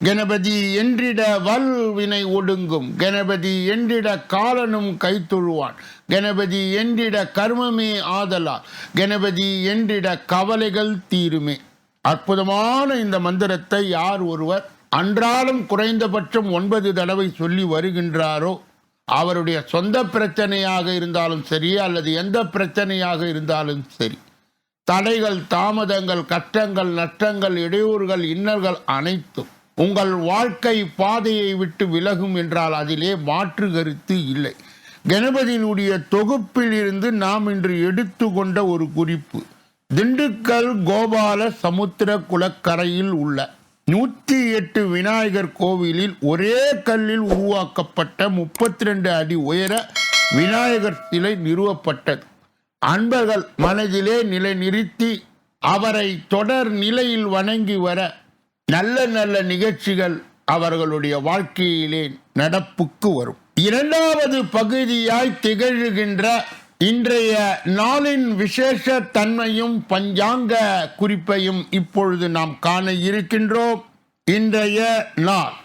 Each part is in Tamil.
கணபதி என்றிட வல்வினை ஒடுங்கும். கணபதி என்றிட காலனும் கைத்தொழுவான். கணபதி என்றிட கர்மமே ஆதலால். கணபதி என்றிட கவலைகள் தீருமே. அற்புதமான இந்த மந்திரத்தை யார் ஒருவர் அன்றாடம் குறைந்தபட்சம் ஒன்பது தடவை சொல்லி வருகின்றாரோ அவருடைய சொந்த பிரச்சனையாக இருந்தாலும் சரி அல்லது எந்த பிரச்சனையாக இருந்தாலும் சரி தடைகள் தாமதங்கள் கஷ்டங்கள் நஷ்டங்கள் இடையூறுகள் இன்னல்கள் அனைத்தும் உங்கள் வாழ்க்கை பாதையை விட்டு விலகும் என்றால் அதிலே மாற்று கருத்து இல்லை. கணபதியினுடைய தொகுப்பில் இருந்து நாம் இன்று எடுத்துக்கொண்ட ஒரு குறிப்பு. திண்டுக்கல் கோபால சமுத்திர குளக்கரையில் உள்ள நூற்றி எட்டு விநாயகர் கோவிலில் ஒரே கல்லில் உருவாக்கப்பட்ட முப்பத்தி ரெண்டு அடி உயர விநாயகர் சிலை நிறுவப்பட்டது. அன்பர்கள் மனதிலே நிலை நிறுத்தி அவரை தொடர் நிலையில் வணங்கி வர நல்ல நல்ல நிகழ்ச்சிகள் அவர்களுடைய வாழ்க்கையிலே நடப்புக்கு வரும். இரண்டாவது பகுதியாய் திகழ்கின்ற இன்றைய நாளின் விசேஷ தன்மையும் பஞ்சாங்க குறிப்பையும் இப்பொழுது நாம் காண இருக்கின்றோம். இன்றைய நாள்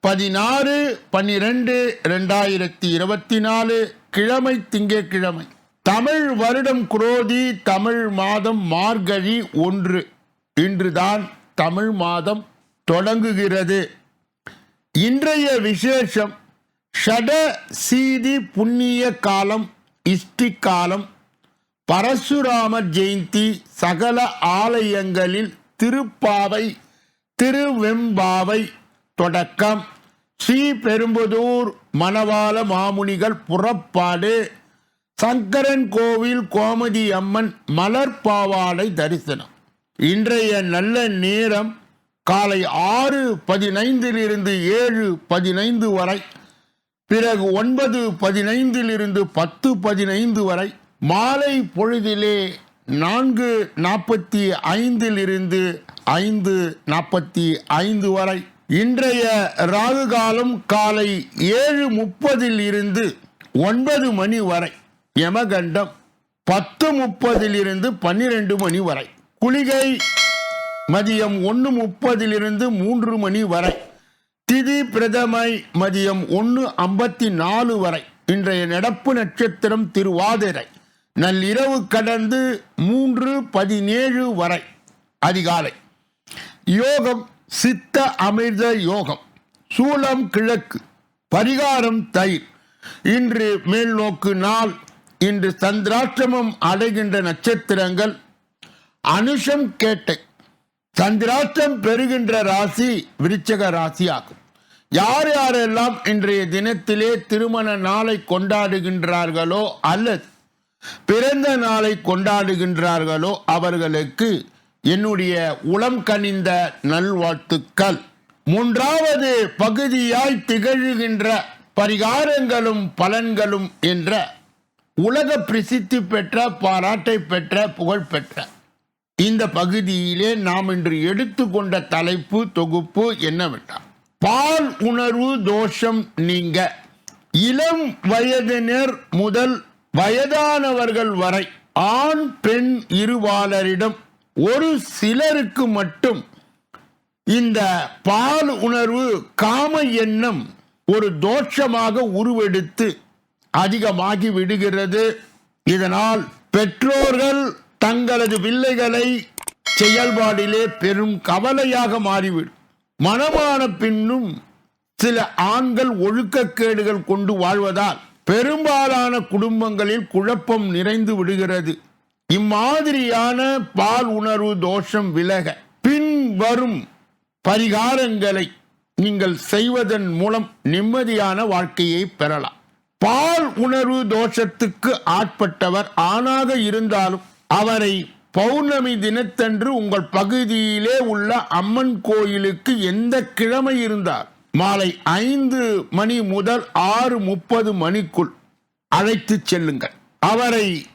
பதினாறு பன்னிரெண்டு ரெண்டாயிரத்தி இருபத்தி நாலு கிழமை திங்கட்கிழமை தமிழ் வருடம் குரோதி தமிழ் மாதம் மார்கழி ஒன்று. இன்றுதான் தமிழ் மாதம் தொடங்குகிறது. இன்றைய விசேஷம் ஷட சீதி புண்ணிய காலம் இஷ்டி காலம் பரசுராமர் ஜெயந்தி சகல ஆலயங்களில் திருப்பாவை திருவெம்பாவை தொடக்கம். ஸ்ரீ பெரும்புதூர் மணவாள மாமுனிகள் புறப்பாடு. சங்கரன் கோவில் கோமதி அம்மன் மலர்பாவாடை தரிசனம். இன்றைய நல்ல நேரம் காலை ஆறு பதினைந்திலிருந்து ஏழு பதினைந்து வரை பிறகு ஒன்பது பதினைந்திலிருந்து பத்து பதினைந்து வரை மாலை பொழுதிலே நான்கு நாற்பத்தி ஐந்திலிருந்து ஐந்து நாற்பத்தி ஐந்து வரை இன்றைய ராகு காலம் காலை ஏழு முப்பதில் இருந்து ஒன்பது மணி வரை யமகண்டம் பத்து முப்பதிலிருந்து பன்னிரெண்டு மணி வரை. குளிகை மதியம் ஒன்று முப்பதிலிருந்து மூன்று மணி வரை. திதி பிரதமை மதியம் ஒன்று ஐம்பத்தி நாலு வரை. இன்றைய நடப்பு நட்சத்திரம் திருவாதிரை. நள்ளிரவு கடந்து மூன்று பதினேழு வரை. அதிகாலை. யோகம் சித்த அமிர்த யோகம். சூலம் கிழக்கு. பரிகாரம் தயிர். இன்று மேல்நோக்கு நாள். இன்று சந்திராஷ்டமம் அடைகின்ற நட்சத்திரங்கள் அனுஷம் கேட்டை சந்திராஷ்டம் பெறுகின்ற ராசி விருச்சக ராசி ஆகும் யார் யாரெல்லாம் இன்றைய தினத்திலே திருமண நாளை கொண்டாடுகின்றார்களோ அல்லது பிறந்த நாளை கொண்டாடுகின்றார்களோ அவர்களுக்கு என்னுடைய உளம் கனிந்த நல்வாழ்த்துக்கள். மூன்றாவது பகுதியாய் திகழ்கின்ற பரிகாரங்களும் பலன்களும் என்ற உலக பிரசித்தி பெற்ற பாராட்டை பெற்ற புகழ் பெற்ற இந்த பகுதியிலே நாம் இன்று எடுத்துக்கொண்ட தலைப்பு தொகுப்பு என்னவென்றால் பால் உணர்வு தோஷம் நீங்க. இளம் வயதினர் முதல் வயதானவர்கள் வரை ஆண் பெண் இருவாளரிடம் ஒரு சிலருக்கு மட்டும் இந்த பால் உணர்வு காம எண்ணம் ஒரு தோஷமாக உருவெடுத்து அதிகமாகி விடுகிறது. இதனால் பெற்றோர்கள் தங்களது பிள்ளைகளை செயல்பாடிலே பெரும் கவலையாக மாறிவிடும். மனமான பின்னும் சில ஆண்கள் ஒழுக்கக்கேடுகள் கொண்டு வாழ்வதால் பெரும்பாலான குடும்பங்களில் குழப்பம் நிறைந்து விடுகிறது. இம்மாதிரியான பால் உணர்வு தோஷம் விலக பின்வரும் பரிகாரங்களை நீங்கள் செய்வதன் மூலம் நிம்மதியான வாழ்க்கையை பெறலாம். பால் உணர்வு தோஷத்துக்கு ஆட்பட்டவர் ஆணாக இருந்தாலும் அவரை பௌர்ணமி தினத்தன்று உங்கள் பகுதியிலே உள்ள அம்மன் கோயிலுக்கு எந்த கிழமை இருந்தால் மாலை ஐந்து மணி முதல் ஆறு முப்பது மணிக்குள் அழைத்து செல்லுங்கள். அவரை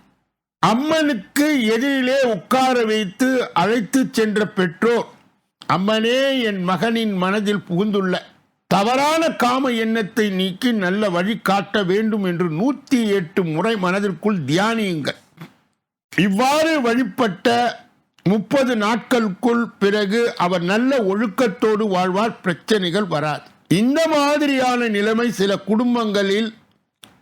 அம்மனுக்கு எதிரிலே உட்கார வைத்து அழைத்து சென்ற பெற்றோர் அம்மனே என் மகனின் மனதில் புகுந்துள்ள தவறான காம எண்ணத்தை நீக்கி நல்ல வழி காட்ட வேண்டும் என்று நூத்தி எட்டு முறை மனதிற்குள் தியானியுங்கள். இவ்வாறு வழிபட்ட முப்பது நாட்களுக்குள் பிறகு அவர் நல்ல ஒழுக்கத்தோடு வாழ்வார் பிரச்சனைகள் வராது. இந்த மாதிரியான நிலைமை சில குடும்பங்களில்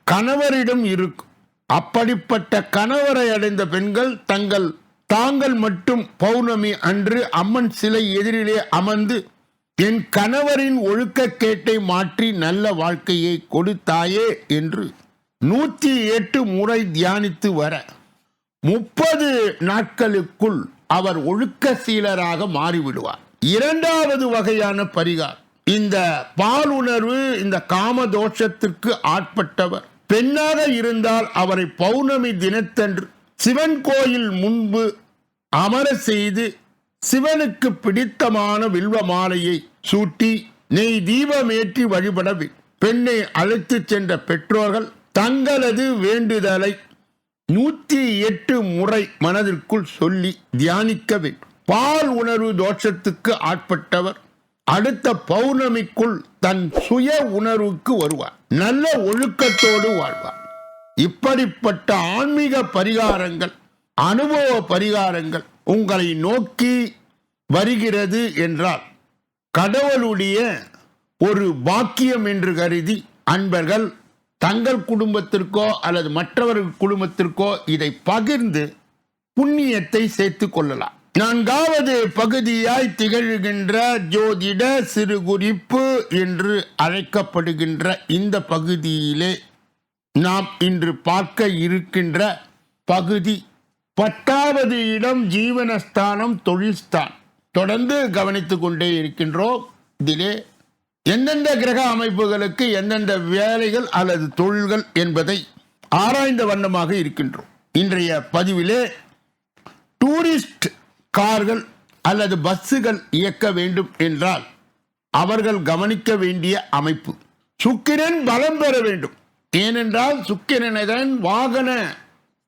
கணவரிடம் இருக்கும் அப்படிப்பட்ட கணவரை அடைந்த பெண்கள் தங்கள் தாங்கள் மட்டும் பௌர்ணமி அன்று அம்மன் சிலை எதிரிலே அமர்ந்து என் கணவரின் ஒழுக்கக்கேட்டை மாற்றி நல்ல வாழ்க்கையை கொடுத்தாயே என்று நூற்றி எட்டு முறை தியானித்து வர முப்பது நாட்களுக்குள் அவர் ஒழுக்க சீலராக மாறிவிடுவார். இரண்டாவது வகையான பரிகார் இந்த பாலுணர்வு இந்த காம தோஷத்திற்கு ஆட்பட்டவர். பெண்ணாக இருந்தால் அவரை பௌர்ணமி தினத்தன்று சிவன் கோயில் முன்பு அமர செய்து சிவனுக்கு பிடித்தமான வில்வ மாலையை சூட்டி நெய் தீபமேற்றி வழிபட பெண்ணை அழைத்துச் சென்ற பெற்றோர்கள் தங்களது வேண்டுதலை நூற்றி எட்டு முறை மனதிற்குள் சொல்லி தியானிக்க வேண்டும். பால் உணர்வு தோஷத்துக்கு ஆட்பட்டவர் அடுத்த பௌர்ணமிக்குள் தன் சுய உணர்வுக்கு வருவார். நல்ல ஒழுக்கத்தோடு வாழ்வார். இப்படிப்பட்ட ஆன்மீக பரிகாரங்கள் அனுபவ பரிகாரங்கள் உங்களை நோக்கி வருகிறது என்றால் கடவுளுடைய ஒரு பாக்கியம் என்று கருதி அன்பர்கள் தங்கள் குடும்பத்திற்கோ அல்லது மற்றவர்கள் குடும்பத்திற்கோ இதை பகிர்ந்து புண்ணியத்தை சேர்த்து கொள்ளலாம். நான்காவது பகுதியாய் திகழ்கின்ற ஜோதிட சிறு குறிப்பு என்று அழைக்கப்படுகின்ற இந்த பகுதியிலே நாம் இன்று பார்க்க இருக்கின்ற பகுதி பத்தாவது இடம் ஜீவனஸ்தானம் தொழில்ஸ்தான். தொடர்ந்து கவனித்துக் கொண்டே இருக்கின்றோம். இதிலே எந்தெந்த கிரக அமைப்புகளுக்கு எந்தெந்த வேலைகள் அல்லது தொழில்கள் என்பதை ஆராய்ந்த வண்ணமாக இருக்கின்றோம். இன்றைய பதிவிலே டூரிஸ்ட் கார்கள் அல்லது பஸ்ஸுகள் இயக்க வேண்டும் என்றால் அவர்கள் கவனிக்க வேண்டிய அமைப்பு. சுக்கிரன் பலம் பெற வேண்டும். ஏனென்றால் சுக்கிரனைதான் வாகன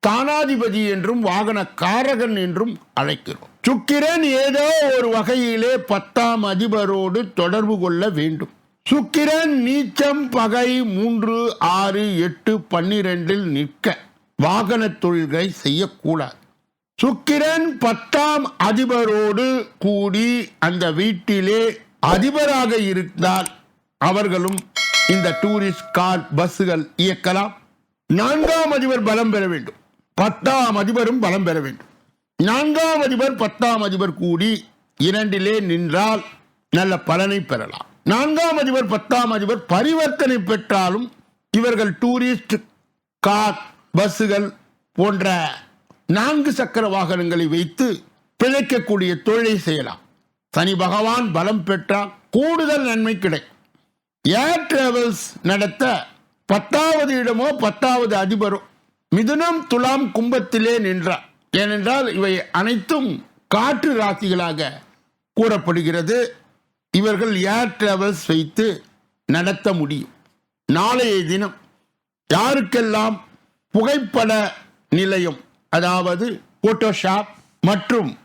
தானாதிபதி என்றும் வாகன காரகன் என்றும் அழைக்கிறோம். சுக்கிரன் ஏதோ ஒரு வகையிலே பத்தாம் அதிபரோடு தொடர்பு கொள்ள வேண்டும். சுக்கிரன் நீச்சம் பகை மூன்று ஆறு எட்டு பன்னிரெண்டில் நிற்க வாகன தொழில்களை செய்யக்கூடாது. சுக்கிரன் பத்தாம் அதிபரோடு கூடி அந்த வீட்டிலே அதிபராக இருந்தால் அவர்களும் இந்த டூரிஸ்ட் கார் பஸ்ஸுகள் இயக்கலாம். நான்காம் அதிபர் பலம் பெற வேண்டும். பத்தாம் அதிபரும் பலம் பெற வேண்டும். நான்காம் அதிபர் பத்தாம் அதிபர் கூடி இரண்டிலே நின்றால் நல்ல பலனை பெறலாம். நான்காம் அதிபர் பத்தாம் அதிபர் பரிவர்த்தனை பெற்றாலும் இவர்கள் டூரிஸ்ட் கார் பஸ்ஸுகள் போன்ற நான்கு சக்கர வாகனங்களை வைத்து பிழைக்கக்கூடிய தொழிலை செய்யலாம். சனி பகவான் பலம் பெற்றால் கூடுதல் நன்மை கிடைக்கும். ஏர் டிராவல்ஸ் நடத்த பத்தாவது இடமோ பத்தாவது அதிபரோ மிதுனம் துலாம் கும்பத்திலே நின்றார். ஏனென்றால் இவை அனைத்தும் காற்று ராசிகளாக கூறப்படுகிறது. இவர்கள் ஏர் டிராவல்ஸ் வைத்து நடத்த முடியும். நாளைய தினம் யாருக்கெல்லாம் புகைப்பட நிலையம் அதாவது போட்டோஷாப் மற்றும்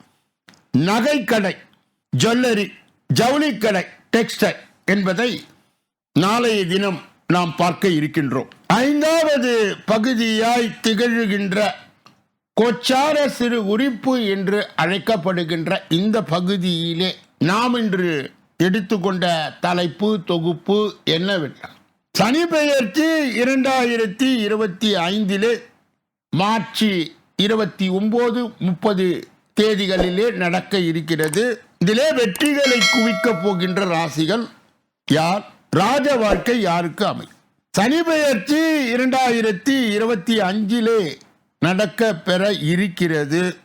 நகைக்கடை ஜுவல்லரி ஜவுளிக்கடை டெக்ஸ்டைல் என்பதை நாளைய தினம் நாம் பார்க்க இருக்கின்றோம். ஐந்தாவது பகுதியாய் திகழ்கின்ற கொச்சார சிறு உரிப்பு என்று அழைக்கப்படுகின்ற இந்த பகுதியிலே நாம் இன்று எடுத்துக்கொண்ட தலைப்பு தொகுப்பு என்னவென்றால் சனி பெயர்ச்சி இரண்டாயிரத்தி இருபத்தி ஐந்திலே மார்ச் இருபத்தி ஒன்பது முப்பது தேதிகளிலே நடக்க இருக்கிறது. இதிலே வெற்றிகளை குவிக்கப் போகின்ற ராசிகள் யார்? ராஜ வாழ்க்கை யாருக்கு அமை சனி பெயர்ச்சி இரண்டாயிரத்தி இருபத்தி அஞ்சிலே நடக்க பெற இருக்கிறது.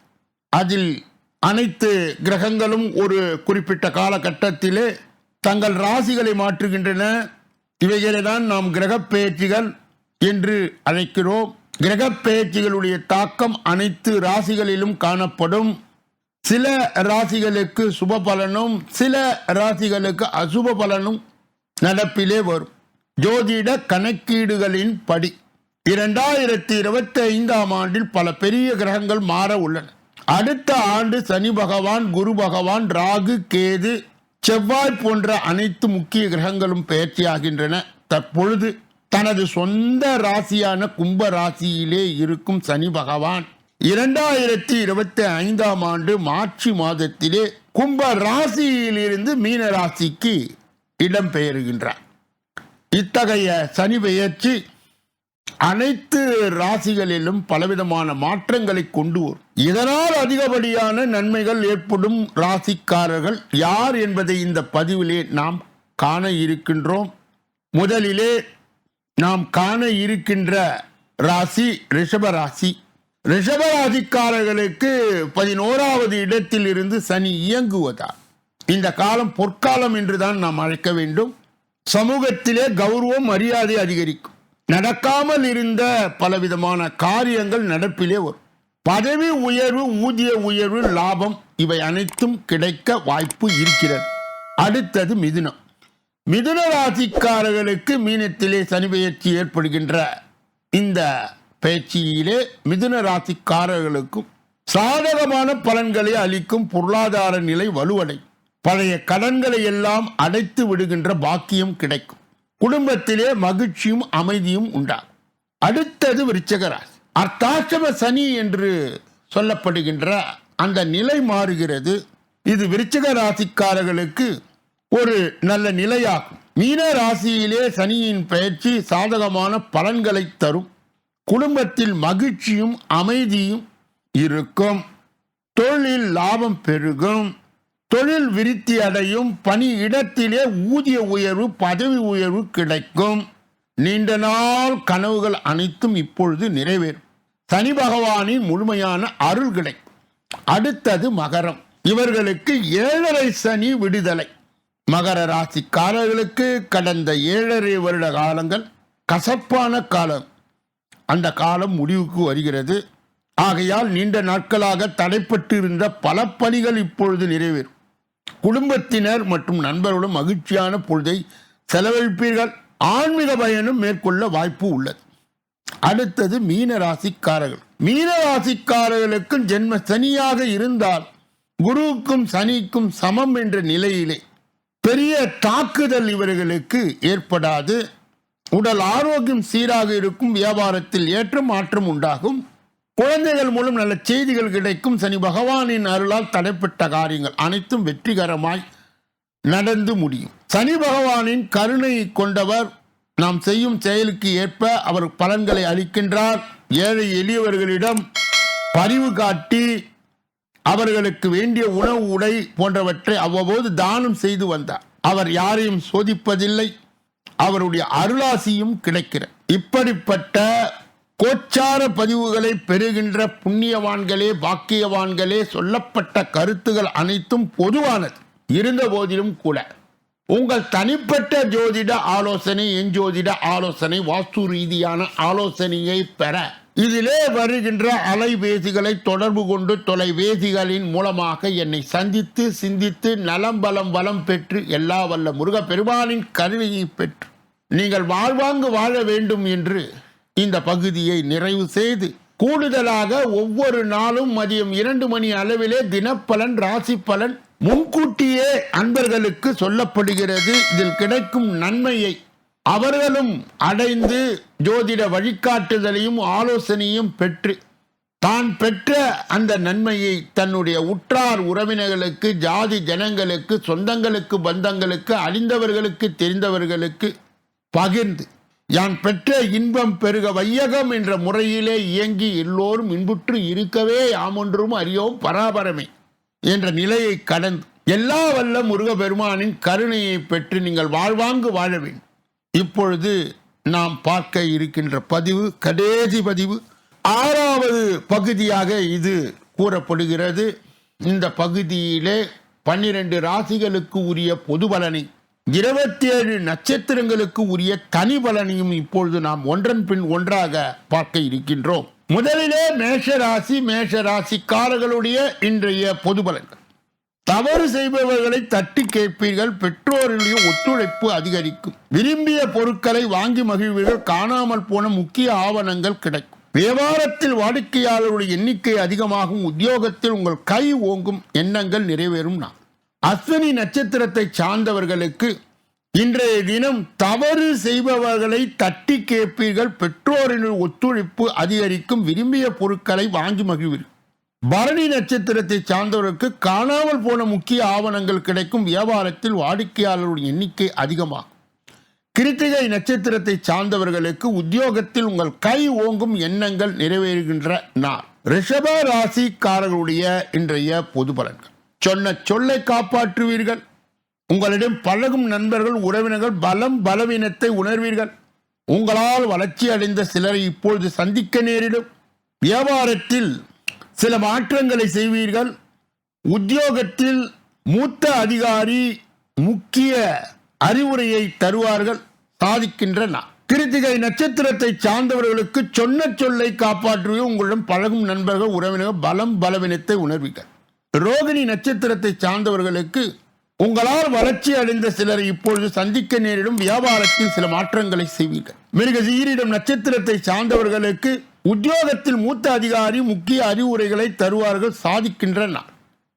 அதில் அனைத்து கிரகங்களும் ஒரு குறிப்பிட்ட காலகட்டத்திலே தங்கள் ராசிகளை மாற்றுகின்றன. இவைகளை தான் நாம் கிரகப் பெயர்ச்சிகள் என்று அழைக்கிறோம். கிரகப் பெயர்ச்சிகளுடைய தாக்கம் அனைத்து ராசிகளிலும் காணப்படும். சில ராசிகளுக்கு சுப பலனும் சில ராசிகளுக்கு அசுப பலனும் நடப்பிலே வரும். ஜோதிட கணக்கீடுகளின் படி இரண்டாயிரத்தி இருபத்தி ஐந்தாம் ஆண்டில் பல பெரிய கிரகங்கள் மாற உள்ளன. அடுத்த ஆண்டு சனி பகவான் குரு பகவான் ராகு கேது செவ்வாய் போன்ற அனைத்து முக்கிய கிரகங்களும் பயிற்சியாகின்றன. தற்பொழுது தனது சொந்த ராசியான கும்ப ராசியிலே இருக்கும் சனி பகவான் இரண்டாயிரத்தி இருபத்தி ஐந்தாம் ஆண்டு மார்ச் மாதத்திலே கும்ப ராசியிலிருந்து மீன ராசிக்கு இடம்பெயர்கின்றார். இத்தகைய சனி பெயர்ச்சி அனைத்து ராசிகளிலும் பலவிதமான மாற்றங்களை கொண்டு வரும். இதனால் அதிகப்படியான நன்மைகள் ஏற்படும் ராசிக்காரர்கள் யார் என்பதை இந்த பதிவிலே நாம் காண இருக்கின்றோம். முதலிலே நாம் காண இருக்கின்ற ராசி ரிஷப ராசி. ரிஷப ராசிக்காரர்களுக்கு பதினோராவது இடத்தில் இருந்து சனி இயங்குவதால் இந்த காலம் பொற்காலம் என்றுதான் நாம் அழைக்க வேண்டும். சமூகத்திலே கௌரவம் மரியாதை அதிகரிக்கும். நடக்காமல் இருந்த பலவிதமான காரியங்கள் நடப்பிலே வரும். பதவி உயர்வு ஊதிய உயர்வு லாபம் இவை அனைத்தும் கிடைக்க வாய்ப்பு இருக்கிறது. அடுத்தது மிதுனம். மிதுன ராசிக்காரர்களுக்கு மீனத்திலே சனி பயிற்சி ஏற்படுகின்ற இந்த பயிற்சியிலே மிதுன ராசிக்காரர்களுக்கும் சாதகமான பலன்களை அளிக்கும் பொருளாதார நிலை வலுவடை பழைய கடன்களை எல்லாம் அடைத்து விடுகின்ற பாக்கியம் கிடைக்கும். குடும்பத்திலே மகிழ்ச்சியும் அமைதியும் உண்டாகும். அடுத்தது விருச்சகராசி. ராசி சனி என்று சொல்லப்படுகின்ற அந்த நிலை மாறுகிறது. இது விருச்சக ராசிக்காரர்களுக்கு ஒரு நல்ல நிலையாகும். மீன ராசியிலே சனியின் பயிற்சி சாதகமான பலன்களை தரும். குடும்பத்தில் மகிழ்ச்சியும் அமைதியும் இருக்கும். தொழில் லாபம் பெருகும். தொழில் விருத்தி அடையும் பணி இடத்திலே ஊதிய உயர்வு பதவி உயர்வு கிடைக்கும். நீண்ட நாள் கனவுகள் அனைத்தும் இப்பொழுது நிறைவேறும். சனி பகவானின் முழுமையான அருள் கிடைக்கும். அடுத்தது மகரம். இவர்களுக்கு ஏழரை சனி விடுதலை. மகர ராசிக்காரர்களுக்கு கடந்த ஏழரை வருட காலங்கள் கசப்பான காலம். அந்த காலம் முடிவுக்கு வருகிறது. ஆகையால் நீண்ட நாட்களாக தடைப்பட்டு இருந்த பல பணிகள் இப்பொழுது நிறைவேறும். குடும்பத்தினர் மற்றும் நண்பர்களும் மகிழ்ச்சியான பொழுதை செலவழிப்பீர்கள். ஆன்மீக பயணம் மேற்கொள்ள வாய்ப்பு உள்ளது. அடுத்தது மீன ராசிக்காரர்கள். மீன ராசிக்காரர்களுக்கும் ஜென்ம சனியாக இருந்தால் குருவுக்கும் சனிக்கும் சமம் என்ற நிலையிலே பெரிய தாக்குதல் இவர்களுக்கு ஏற்படாது. உடல் ஆரோக்கியம் சீராக இருக்கும் வியாபாரத்தில் ஏற்ற மாற்றம் உண்டாகும். குழந்தைகள் மூலம் நல்ல செய்திகள் கிடைக்கும். சனி பகவானின் அருளால் தடைப்பட்ட காரியங்கள் அனைத்தும் வெற்றிகரமாய் நடந்து முடியும். சனி பகவானின் கருணை கொண்டவர் நாம் செய்யும் செயலுக்கு ஏற்ப அவர் பலன்களை அளிக்கின்றார். ஏழை எளியவர்களிடம் பரிவு காட்டி அவர்களுக்கு வேண்டிய உணவு உடை போன்றவற்றை அவ்வப்போது தானம் செய்து வந்தார். அவர் யாரையும் சோதிப்பதில்லை. அவருடைய அருளாசியும் கிடைக்கிறது. இப்படிப்பட்ட கோச்சார பதிவுகளை பெறுகின்ற புண்ணியவான்களே பாக்கியவான்களே சொல்லப்பட்ட கருத்துகள் அனைத்தும் பொதுவானது. இருந்த போதிலும் கூட. உங்கள் தனிப்பட்ட ஜோதிட ஆலோசனை என் ஜோதிட ஆலோசனை வாஸ்து ரீதியான ஆலோசனையை பெற. இதிலே வருகின்ற அலைபேசிகளை தொடர்பு கொண்டு தொலைபேசிகளின் மூலமாக என்னை சந்தித்து சிந்தித்து நலம் பலம் வளம் பெற்று எல்லா வல்ல முருகப்பெருமானின் கருணையை பெற்று. நீங்கள் வாழ்வாங்கு வாழ வேண்டும் என்று இந்த பகுதியை நிறைவு செய்து கூடுதலாக ஒவ்வொரு நாளும் மதியம் இரண்டு மணி அளவிலே தினப்பலன் ராசி பலன் முன்கூட்டியே அன்பர்களுக்கு சொல்லப்படுகிறது. இதில் கிடைக்கும் நன்மையை அவர்களும் அடைந்து ஜோதிட வழிகாட்டுதலையும் ஆலோசனையும் பெற்று தான் பெற்ற அந்த நன்மையை தன்னுடைய உற்றார் உறவினர்களுக்கு ஜாதி ஜனங்களுக்கு சொந்தங்களுக்கு பந்தங்களுக்கு அறிந்தவர்களுக்கு தெரிந்தவர்களுக்கு பகிர்ந்து யான் பெற்ற இன்பம் பெருக வையகம் என்ற முறையிலே இயங்கி எல்லோரும் இன்புற்று இருக்கவே யாமொன்றும் அறியோம் பராபரமே என்ற நிலையை கடந்து எல்லா வல்ல முருகபெருமானின் கருணையை பெற்று நீங்கள் வாழ்வாங்கு வாழ வேண்டும். இப்பொழுது நாம் பார்க்க இருக்கின்ற பதிவு கடைசி பதிவு. ஆறாவது பகுதியாக இது கூறப்படுகிறது. இந்த பகுதியிலே பன்னிரண்டு ராசிகளுக்கு உரிய பொது பலனை இருபத்தி ஏழு நட்சத்திரங்களுக்கு உரிய கனி பலனையும் இப்பொழுது நாம் ஒன்றன் பின் ஒன்றாக பார்க்க இருக்கின்றோம். முதலிலே மேஷராசி மேஷராசிக்காரர்களுடைய இன்றைய பொது பலன்கள். தவறு செய்பவர்களை தட்டி கேட்பீர்கள் பெற்றோருடைய ஒத்துழைப்பு அதிகரிக்கும். விரும்பிய பொருட்களை வாங்கி மகிழ்வீர்கள் காணாமல் போன முக்கிய ஆவணங்கள் கிடைக்கும். வியாபாரத்தில் வாடிக்கையாளருடைய எண்ணிக்கை அதிகமாகும் உத்தியோகத்தில் உங்கள் கை ஓங்கும் எண்ணங்கள் நிறைவேறும் நான் அஸ்வினி நட்சத்திரத்தை சார்ந்தவர்களுக்கு இன்றைய தினம் தவறு செய்பவர்களை தட்டி கேட்பீர்கள். பெற்றோரின் ஒத்துழைப்பு அதிகரிக்கும். விரும்பிய பொருட்களை வாங்கி மகிழ்வீர்கள் பரணி நட்சத்திரத்தை சார்ந்தவருக்கு காணாமல் போன முக்கிய ஆவணங்கள் கிடைக்கும். வியாபாரத்தில் வாடிக்கையாளருடைய எண்ணிக்கை அதிகமாகும். கிருத்திகை நட்சத்திரத்தை சார்ந்தவர்களுக்கு உத்தியோகத்தில் உங்கள் கை ஓங்கும் எண்ணங்கள் நிறைவேறுகின்ற நாள் ரிஷப ராசிக்காரர்களுடைய இன்றைய பொது பலன்கள். சொன்ன சொல்லை காப்பாற்றுவீர்கள். உங்களிடம் பழகும் நண்பர்கள் உறவினர்கள் பலம் பலவீனத்தை உணர்வீர்கள். உங்களால் வளர்ச்சி அடைந்த சிலரை இப்பொழுது சந்திக்க நேரிடும். வியாபாரத்தில் சில மாற்றங்களை செய்வீர்கள். உத்தியோகத்தில் மூத்த அதிகாரி முக்கிய அறிவுரையை தருவார்கள். சாதிக்கின்ற நான் கிருத்திகை நட்சத்திரத்தை சார்ந்தவர்களுக்கு சொன்ன சொல்லை காப்பாற்றுவே உங்களிடம் பழகும் நண்பர்கள் உறவினர்கள் பலம் பலவீனத்தை உணர்வீர்கள். ரோகிணி நட்சத்திரத்தை சார்ந்தவர்களுக்கு உங்களால் வளர்ச்சி அடைந்த சிலரை இப்பொழுது சந்திக்க நேரிடும் வியாபாரத்தில் சில மாற்றங்களை செய்வீர்கள். மிருகசீரிடம் நட்சத்திரத்தை சார்ந்தவர்களுக்கு உத்தியோகத்தில் மூத்த அதிகாரி முக்கிய அறிவுரைகளை தருவார்கள் சாதிக்கின்ற நாள்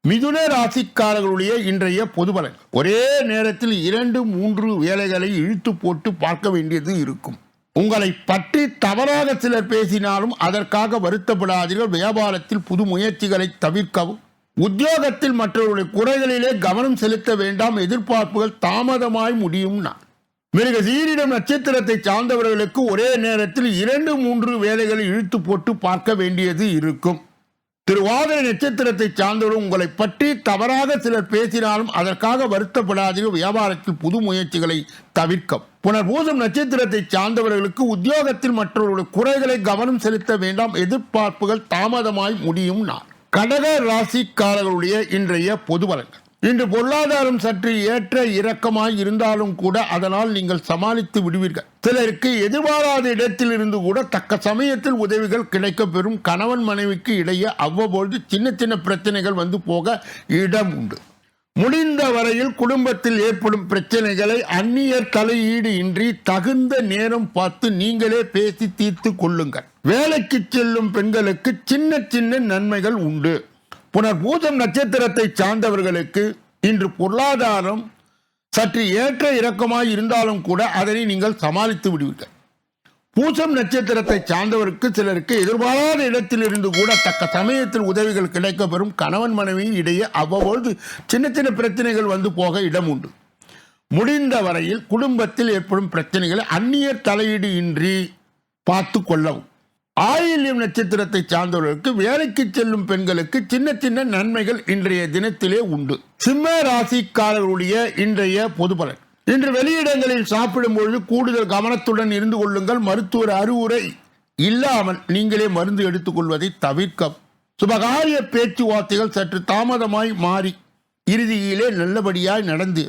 மிதுன ராசிக்காரர்களுடைய இன்றைய பொதுபலன் ஒரே நேரத்தில் இரண்டு மூன்று வேலைகளை இழுத்து போட்டு பார்க்க வேண்டியது இருக்கும். உங்களை பற்றி தவறாக சிலர் பேசினாலும் அதற்காக வருத்தப்படாதீர்கள். வியாபாரத்தில் புது முயற்சிகளை தவிர்க்கவும். உத்தியோகத்தில் மற்றவருடைய குறைகளிலே கவனம் செலுத்த வேண்டாம் எதிர்பார்ப்புகள் தாமதமாய் முடியும் நான் மிருக சீரிடம் நட்சத்திரத்தை சார்ந்தவர்களுக்கு ஒரே நேரத்தில் இரண்டு மூன்று வேலைகளை இழுத்து போட்டு பார்க்க வேண்டியது இருக்கும். திருவாதிரை நட்சத்திரத்தை சார்ந்தவர்கள் உங்களை பற்றி தவறாக சிலர் பேசினாலும் அதற்காக வருத்தப்படாதீர்கள். வியாபாரத்தில் புது முயற்சிகளை தவிர்க்கும் புனர்பூசம் நட்சத்திரத்தை சார்ந்தவர்களுக்கு உத்தியோகத்தில் மற்றவர்களுடைய குறைகளை கவனம் செலுத்த வேண்டாம் எதிர்பார்ப்புகள் தாமதமாய் முடியும் நான் கடக ராசிக்காரர்களுடைய இன்றைய பொது பலன்கள் இன்று பொருளாதாரம் சற்று ஏற்ற இறக்கமாய் இருந்தாலும் கூட அதனால் நீங்கள் சமாளித்து விடுவீர்கள். சிலருக்கு எதிர்பாராத இடத்தில் இருந்து கூட தக்க சமயத்தில் உதவிகள் கிடைக்க பெறும் கணவன் மனைவிக்கு இடையே அவ்வப்பொழுது சின்ன சின்ன பிரச்சனைகள் வந்து போக இடம் உண்டு. முடிந்த வரையில் குடும்பத்தில் ஏற்படும் பிரச்சனைகளை அந்நியர் தலையீடு இன்றி தகுந்த நேரம் பார்த்து நீங்களே பேசி தீர்த்து கொள்ளுங்கள். வேலைக்கு செல்லும் பெண்களுக்கு சின்ன சின்ன நன்மைகள் உண்டு. புனர் பூஜம் நட்சத்திரத்தை சார்ந்தவர்களுக்கு இன்று பொருளாதாரம் சற்று ஏற்ற இறக்கமாய் இருந்தாலும் கூட அதனை நீங்கள் சமாளித்து விடுவீர்கள். பூசம் நட்சத்திரத்தை சார்ந்தவருக்கு சிலருக்கு எதிர்பாராத இடத்திலிருந்து கூட தக்க சமயத்தில் உதவிகள் கிடைக்கப்பெறும் கணவன் மனைவி இடையே அவ்வப்பொழுது சின்ன சின்ன பிரச்சனைகள் வந்து போக இடம் உண்டு. முடிந்த வரையில் குடும்பத்தில் ஏற்படும் பிரச்சனைகளை அந்நியர் தலையீடு இன்றி பார்த்து கொள்ளவும். ஆயில்யம் நட்சத்திரத்தை சார்ந்தவர்களுக்கு வேலைக்கு செல்லும் பெண்களுக்கு சின்ன சின்ன நன்மைகள் இன்றைய தினத்திலே உண்டு. சிம்ம ராசிக்காரர்களுடைய இன்றைய பொது பலன் இன்று வெளியிடங்களில் சாப்பிடும்பொழுது கூடுதல் கவனத்துடன் இருந்து கொள்ளுங்கள். மருத்துவர் அறிவுரை இல்லாமல் நீங்களே மருந்து எடுத்துக்கொள்வதை தவிர்க்க சுபகாரிய பேச்சுவார்த்தைகள் சற்று தாமதமாய் மாறி இறுதியிலே நல்லபடியாய் நடந்து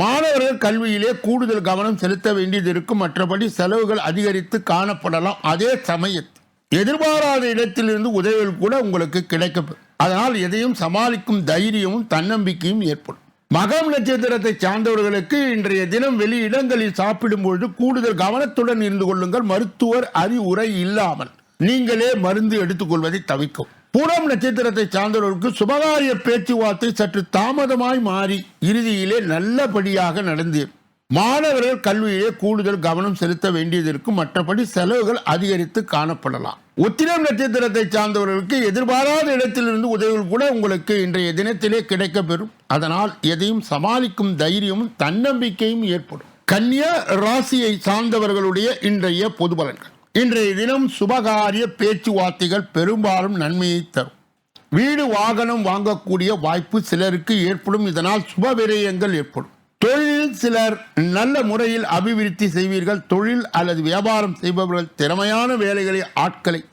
மாணவர்கள் கல்வியிலே கூடுதல் கவனம் செலுத்த வேண்டியது இருக்கும் மற்றபடி செலவுகள் அதிகரித்து காணப்படலாம். அதே சமயத்தில் எதிர்பாராத இடத்திலிருந்து உதவிகள் கூட உங்களுக்கு கிடைக்கப்படும் அதனால் எதையும் சமாளிக்கும் தைரியமும் தன்னம்பிக்கையும் ஏற்படும். மகம் நட்சத்திரத்தை சார்ந்தவர்களுக்கு இன்றைய தினம் வெளி இடங்களில் சாப்பிடும் பொழுது கூடுதல் கவனத்துடன் இருந்து கொள்ளுங்கள். மருத்துவர் அறிவுரை இல்லாமல் நீங்களே மருந்து எடுத்துக்கொள்வதை தவிர்க்கும். புறம் நட்சத்திரத்தை சார்ந்தவர்களுக்கு சுபகாரிய பேச்சுவார்த்தை சற்று தாமதமாய் மாறி இறுதியிலே நல்லபடியாக நடந்து. மாணவர்கள் கல்வியிலே கூடுதல் கவனம் செலுத்த வேண்டியது இருக்கும். மற்றபடி செலவுகள் அதிகரித்து காணப்படலாம். உத்திரம் நட்சத்திரத்தை சார்ந்தவர்களுக்கு எதிர்பாராத இடத்திலிருந்து உதவிகள் கூட உங்களுக்கு இன்றைய தினத்திலே கிடைக்கப்பெறும். அதனால் எதையும் சமாளிக்கும் தைரியமும் தன்னம்பிக்கையும் ஏற்படும். கன்னியா ராசியை சார்ந்தவர்களுடைய இன்றைய பொது பலன்கள். இன்றைய தினம் சுபகாரிய பேச்சுவார்த்தைகள் பெரும்பாலும் நன்மையை தரும். வீடு வாகனம் வாங்கக்கூடிய வாய்ப்பு சிலருக்கு ஏற்படும். இதனால் சுப விரயங்கள் ஏற்படும். தொழில் சிலர் நல்ல முறையில் அபிவிருத்தி செய்வீர்கள். தொழில் அல்லது வியாபாரம் செய்பவர்கள் திறமையான வேலைகளை ஆட்களை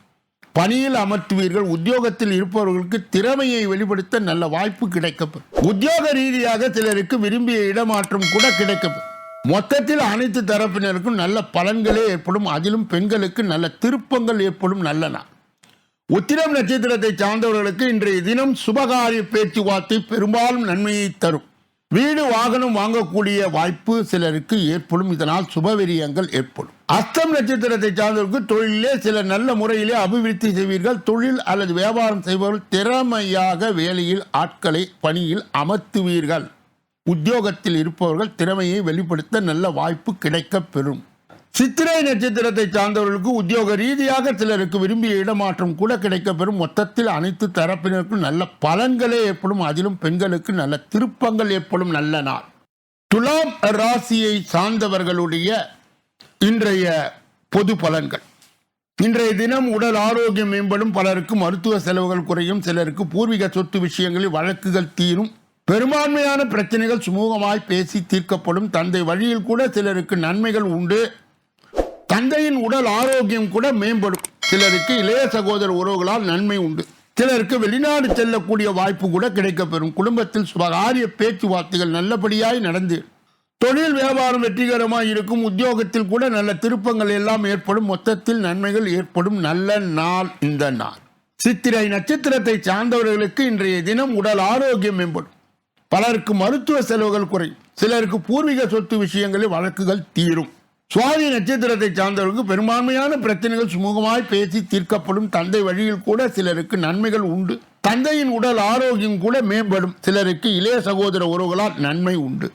பணியில் அமர்த்துவீர்கள் உத்தியோகத்தில் இருப்பவர்களுக்கு திறமையை வெளிப்படுத்த நல்ல வாய்ப்பு கிடைக்கப்படும் உத்தியோக ரீதியாக சிலருக்கு விரும்பிய இடமாற்றம் கூட கிடைக்கப்படும் மொத்தத்தில் அனைத்து தரப்பினருக்கும் நல்ல பலன்களே ஏற்படும். அதிலும் பெண்களுக்கு நல்ல திருப்பங்கள் ஏற்படும் நல்ல நாள் உத்திரம் நட்சத்திரத்தை சார்ந்தவர்களுக்கு இன்றைய தினம் சுபகாரிய பேச்சுவார்த்தை பெரும்பாலும் நன்மையை தரும். வீடு வாகனம் வாங்கக்கூடிய வாய்ப்பு சிலருக்கு ஏற்படும். இதனால் சுபவிரியங்கள் ஏற்படும். அஸ்தம் நட்சத்திரத்தை சார்ந்தவருக்கு தொழிலே சில நல்ல முறையிலே அபிவிருத்தி செய்வீர்கள். தொழில் அல்லது வியாபாரம் செய்பவர்கள் திறமையாக வேலையில் ஆட்களை பணியில் அமர்த்துவீர்கள். உத்தியோகத்தில் இருப்பவர்கள் திறமையை வெளிப்படுத்த நல்ல வாய்ப்பு கிடைக்கப் பெறும். சித்திரை நட்சத்திரத்தை சார்ந்தவர்களுக்கு உத்தியோக ரீதியாக சிலருக்கு விரும்பிய இடமாற்றம் கூட கிடைக்கப்பெறும். மொத்தத்தில் அனைத்து தரப்பினருக்கும் நல்ல பலன்களே ஏற்படும். அதிலும் பெண்களுக்கு நல்ல திருப்பங்கள் ஏற்படும் நல்ல நாள். துலாம் ராசியை சார்ந்தவர்களுடைய இன்றைய பொது பலன்கள். இன்றைய தினம் உடல் ஆரோக்கியம் மேம்படும். பலருக்கு மருத்துவ செலவுகள் குறையும். சிலருக்கு பூர்வீக சொத்து விஷயங்களில் வழக்குகள் தீரும். பெரும்பான்மையான பிரச்சனைகள் சுமூகமாய் பேசி தீர்க்கப்படும். தந்தை வழியில் கூட சிலருக்கு நன்மைகள் உண்டு. தந்தையின் உடல் ஆரோக்கியம் கூட மேம்படும். சிலருக்கு இளைய சகோதர உறவுகளால் நன்மை உண்டு. சிலருக்கு வெளிநாடு செல்லக்கூடிய வாய்ப்பு கூட கிடைக்கப்பெறும். குடும்பத்தில் சுபகாரிய பேச்சுவார்த்தைகள் நல்லபடியாய் நடந்து தொழில் வியாபாரம் வெற்றிகரமாக இருக்கும். உத்தியோகத்தில் கூட நல்ல திருப்பங்கள் எல்லாம் ஏற்படும். மொத்தத்தில் நன்மைகள் ஏற்படும். நல்ல நாள் இந்த நாள். சித்திரை நட்சத்திரத்தை சார்ந்தவர்களுக்கு இன்றைய தினம் உடல் ஆரோக்கியம் மேம்படும். பலருக்கு மருத்துவ செலவுகள் குறையும். சிலருக்கு பூர்வீக சொத்து விஷயங்களில் வழக்குகள் தீரும். சுவாதி நட்சத்திரத்தை சார்ந்தவர்களுக்கு பெரும்பான்மையான பிரச்சனைகள் சுமூகமாய் பேசி தீர்க்கப்படும் தந்தை வழியில் கூட சிலருக்கு நன்மைகள் உண்டு. தந்தையின் உடல் ஆரோக்கியம் கூட மேம்படும். சிலருக்கு இளைய சகோதர உறவுகளால் நன்மை உண்டு.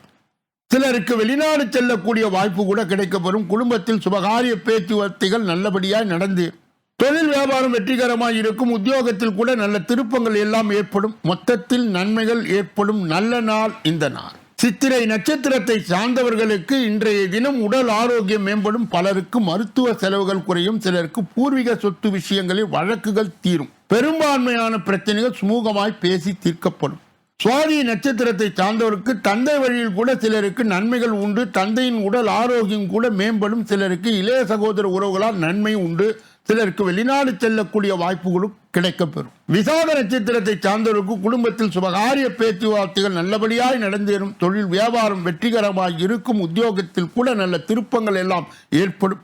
சிலருக்கு வெளிநாடு செல்லக்கூடிய வாய்ப்பு கூட கிடைக்கப்பெறும். குடும்பத்தில் சுபகாரிய பேச்சுவார்த்தைகள் நல்லபடியாய் நடந்து தொழில் வியாபாரம் வெற்றிகரமாக இருக்கும். உத்தியோகத்தில் கூட நல்ல திருப்பங்கள் எல்லாம் ஏற்படும். மொத்தத்தில் நன்மைகள் ஏற்படும். நல்ல நாள் இந்த நாள். சித்திரை நட்சத்திரத்தை சார்ந்தவர்களுக்கு இன்றைய தினம் உடல் ஆரோக்கியம் மேம்படும். பலருக்கு மருத்துவ செலவுகள் குறையும். சிலருக்கு பூர்வீக சொத்து விஷயங்களில் வழக்குகள் தீரும். பெரும்பான்மையான பிரச்சனைகள் சுமூகமாய் பேசி தீர்க்கப்படும். சுவாதி நட்சத்திரத்தை சார்ந்தவருக்கு தந்தை வழியில் கூட சிலருக்கு நன்மைகள் உண்டு. தந்தையின் உடல் ஆரோக்கியம் கூட மேம்படும். சிலருக்கு இளைய சகோதர உறவுகளால் நன்மை உண்டு. சிலருக்கு வெளிநாடு செல்லக்கூடிய வாய்ப்புகளும் கிடைக்கப்பெறும். விசாக நட்சத்திரத்தை சார்ந்தவருக்கு குடும்பத்தில் சுபகாரிய பேச்சுவார்த்தைகள் நல்லபடியாய் நடந்தேறும். தொழில் வியாபாரம் வெற்றிகரமாக இருக்கும். உத்தியோகத்தில் கூட நல்ல திருப்பங்கள் எல்லாம் ஏற்படும்.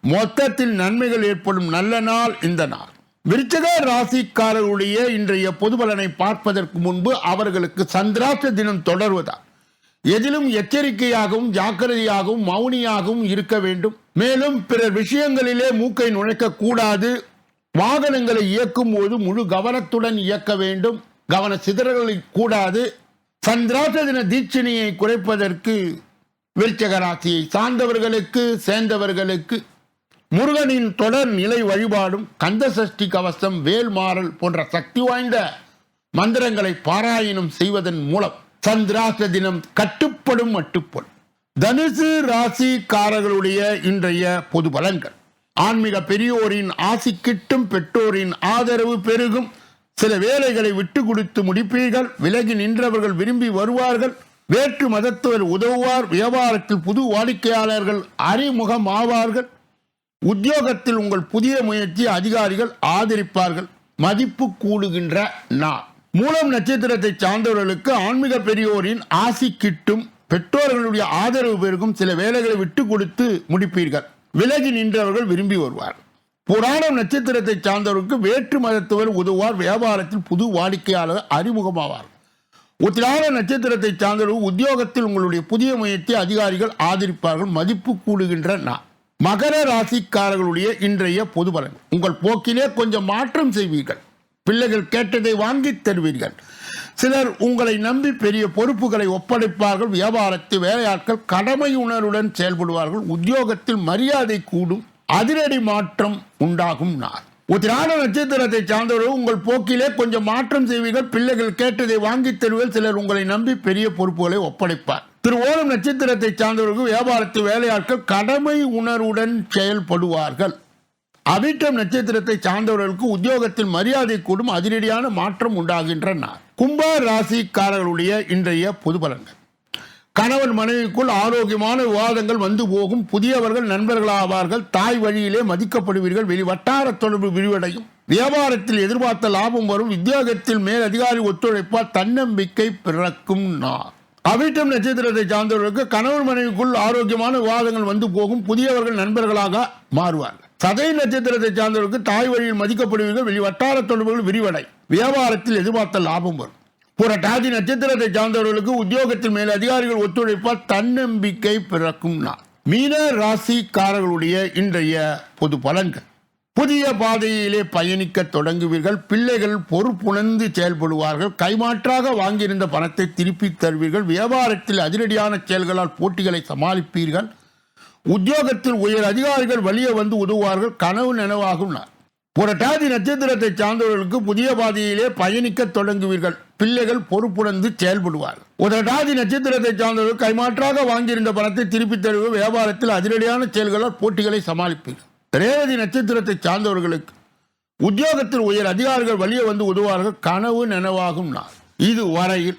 மொத்தத்தில் நன்மைகள் ஏற்படும். நல்ல நாள் இந்த நாள். விருச்சக ராசிக்காரருடைய இன்றைய பொதுபலனை பார்ப்பதற்கு முன்பு அவர்களுக்கு சந்திராச தினம் தொடர்வதால் எதிலும் எச்சரிக்கையாகவும் ஜாக்கிரதையாகவும் மௌனியாகவும் இருக்க வேண்டும். மேலும் பிறர் விஷயங்களிலே மூக்கை நுழைக்கக்கூடாது. வாகனங்களை இயக்கும் போது முழு கவனத்துடன் இயக்க வேண்டும். கவன சிதறல்களை கூடாது. சந்திராட்ட தின தீட்சணியை குறைப்பதற்கு விருச்சக ராசியை சார்ந்தவர்களுக்கு சேர்ந்தவர்களுக்கு முருகனின் தொடர் நிலை வழிபாடும் கந்த சஷ்டி கவசம் வேல்மாறல் போன்ற சக்தி வாய்ந்த மந்திரங்களை பாராயணம் செய்வதன் மூலம் சந்திராச தினம் கட்டுப்படும் மட்டுப்படும் தனுசு ராசிக்காரர்களுடைய இன்றைய பொது பலன்கள். ஆன்மீக பெரியோரின் ஆசி கிட்டும் பெற்றோரின் ஆதரவு பெருகும். சில வேலைகளை விட்டு கொடுத்து முடிப்பீர்கள். விலகி நின்றவர்கள் விரும்பி வருவார்கள். வேற்று மதத்தவர் உதவுவார். வியாபாரத்தில் புது வாடிக்கையாளர்கள் அறிமுகம் ஆவார்கள் உத்தியோகத்தில் உங்கள் புதிய முயற்சி அதிகாரிகள் ஆதரிப்பார்கள். மதிப்பு கூடுகின்ற நாள். மூலம் நட்சத்திரத்தை சார்ந்தவர்களுக்கு ஆன்மீக பெரியோரின் ஆசி கிட்டும் பெற்றோர்களுடைய ஆதரவு பெருகும் சில வேலைகளை விட்டு கொடுத்து முடிப்பீர்கள். விலகி நின்றவர்கள் விரும்பி வருவார். புராணம் நட்சத்திரத்தை சார்ந்தவருக்கு வேற்று மதத்தவர் உதவுவார். வியாபாரத்தில் புது வாடிக்கையாளர் அறிமுகமாவார். உத்திராட நட்சத்திரத்தை சார்ந்தவர்கள் உத்தியோகத்தில் உங்களுடைய புதிய முயற்சி அதிகாரிகள் ஆதரிப்பார்கள். மதிப்பு கூடுகின்ற நான் மகர ராசிக்காரர்களுடைய இன்றைய பொது பலன் உங்கள் போக்கிலே கொஞ்சம் மாற்றம் செய்வீர்கள். பிள்ளைகள் கேட்டதை வாங்கி தருவீர்கள். சிலர் உங்களை நம்பி பெரிய பொறுப்புகளை ஒப்படைப்பார்கள் வியாபாரத்தில் வேலையாட்கள் கடமை உணர்வுடன் செயல்படுவார்கள் உத்தியோகத்தில் மரியாதை கூடும் அதிரடி மாற்றம் உண்டாகும் நாள். உத்திராட நட்சத்திரத்தை சார்ந்தவர்கள் உங்கள் போக்கிலே கொஞ்சம் மாற்றம் செய்வீர்கள் பிள்ளைகள் கேட்டதை வாங்கி தருவீர்கள் சிலர் உங்களை நம்பி பெரிய பொறுப்புகளை ஒப்படைப்பார். திரு ஓணம் நட்சத்திரத்தை சார்ந்தவர்கள் வியாபாரத்து வேலையாட்கள் கடமை உணர்வுடன் செயல்படுவார்கள். அவிட்டம் நட்சத்திரத்தை சார்ந்தவர்களுக்கு உத்தியோகத்தில் மரியாதை கூடும் அதிரடியான மாற்றம் உண்டாகின்ற நாள் கும்ப ராசிக்காரர்களுடைய இன்றைய பொது பலன்கள். கணவன் மனைவிக்குள் ஆரோக்கியமான விவாதங்கள் வந்து போகும். புதியவர்கள் நண்பர்களாவார்கள். தாய் வழியிலே மதிக்கப்படுவீர்கள். வெளி வட்டார தொடர்பு விரிவடையும். வியாபாரத்தில் எதிர்பார்த்த லாபம் வரும். உத்தியோகத்தில் மேல் அதிகாரி ஒத்துழைப்பால் தன்னம்பிக்கை பிறக்கும் நாள். அவிட்டம் நட்சத்திரத்தை சார்ந்தவர்களுக்கு கணவன் மனைவிக்குள் ஆரோக்கியமான விவாதங்கள் வந்து போகும். புதியவர்கள் நண்பர்களாக மாறுவார்கள். சதய நட்சத்திரத்தை சார்ந்தவர்களுக்கு தாய் வழியில் மதிக்கப்படுவீர்கள். வெளி வட்டார தொடர்புகள் விரிவடை. வியாபாரத்தில் எதிர்பார்த்த லாபம் வரும். புரட்டாதி நட்சத்திரத்தை சார்ந்தவர்களுக்கு உத்தியோகத்தில் மேல் அதிகாரிகள் ஒத்துழைப்பால் தன்னம்பிக்கை பிறக்கும் நாள். மீன ராசிக்காரர்களுடைய இன்றைய பொது பலன்கள். புதிய பாதையிலே பயணிக்க தொடங்குவீர்கள். பிள்ளைகள் பொறுப்புணர்ந்து செயல்படுவார்கள். கைமாற்றாக வாங்கியிருந்த பணத்தை திருப்பித் தருவீர்கள். வியாபாரத்தில் அதிரடியான செயல்களால் போட்டிகளை சமாளிப்பீர்கள். உத்தியோகத்தில் உயர் அதிகாரிகள் வழியே வந்து உதவுவார்கள். கனவு நனவாகும். நாள் புரட்டாதி நட்சத்திரத்தை சார்ந்தவர்களுக்கு புதிய பாதையிலே பயணிக்க தொடங்குவீர்கள். பிள்ளைகள் பொறுப்புணர்ந்து செயல்படுவார்கள் உதட்டாதி நட்சத்திரத்தை சார்ந்தவர்கள் கைமாற்றாக வாங்கியிருந்த பணத்தை திருப்பித் தருவது வியாபாரத்தில் அதிரடியான செயல்களால் போட்டிகளை சமாளிப்பீர்கள் ரேவதி நட்சத்திரத்தை சார்ந்தவர்களுக்கு உத்தியோகத்தில் உயர் அதிகாரிகள் வழியே வந்து உதவார்கள் கனவு நனவாகும். நாள் இது வரையில்